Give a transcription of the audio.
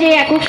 যে একক